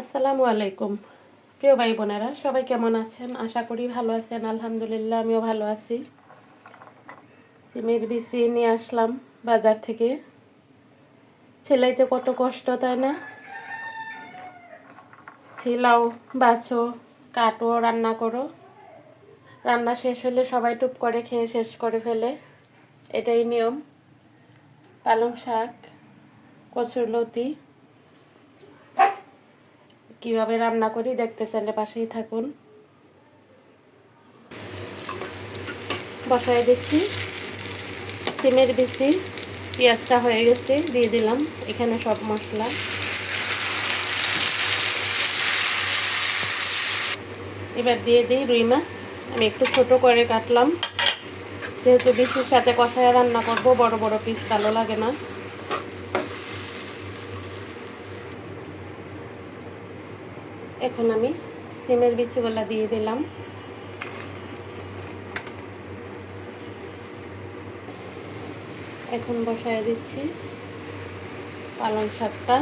আসসালামু আলাইকুম। প্রিয় ভাই বোনেরা, সবাই কেমন আছেন? আশা করি ভালো আছেন, আলহামদুলিল্লাহ, আমিও ভালো আছি। সিমের বিচি নিয়ে আসলাম বাজার থেকে। ছেলাইতে কত কষ্ট, তাই না? ছিলাও, বাছো, কাটো, রান্না করো। রান্না শেষ হলে সবাই টুপ করে খেয়ে শেষ করে ফেলে। এটাই নিয়ম। পালং শাক, কচুরলতি। কীভাবে রান্না করি দেখতে চাইলে পাশেই থাকুন। বসায় দিচ্ছি। সিমের বেশি পেঁয়াজটা হয়ে গেছে, দিয়ে দিলাম। এখানে সব মশলা। এবার দিয়ে দিই রুই মাছ। আমি একটু ছোট করে কাটলাম। যেহেতু বেশির সাথে কষায় রান্না করব, বড় বড় পিস ভালো লাগে না। এখন আমি সিমের বিচিগুলা দিয়ে দিলাম। এখন বসায় দিচ্ছি পালং শাকটা।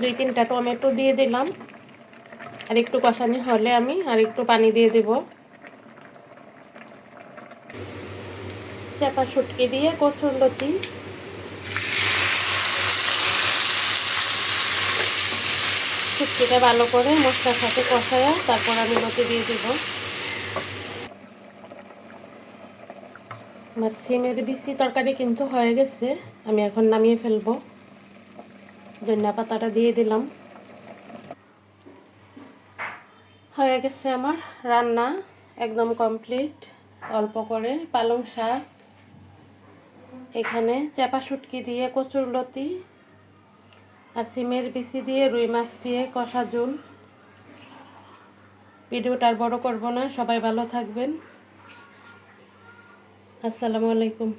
দুই তিনটা টমেটো দিয়ে দিলাম। আর একটু কষানি হলে আমি আর একটু পানি দিয়ে দেব। চাপা ছুটকি দিয়ে কচুর লতি। ছুটকিটা ভালো করে মশলার সাথে কষায়া তারপর আমি লতি দিয়ে দেব। আমার সিমের বিচি তরকারি কিন্তু হয়ে গেছে, আমি এখন নামিয়ে ফেলব। ধনিয়া পাতাটা দিয়ে দিলাম। হয়ে গেছে আমার রান্না একদম কমপ্লিট অল্প করে পালং শাক, এখানে চাপা শুটকি দিয়ে কচুর লতি আর সিমের বিচি দিয়ে রুই মাছ দিয়ে কষা ঝোল। ভিডিওটা আর বড় করব না, সবাই ভালো থাকবেন। আসসালামু আলাইকুম।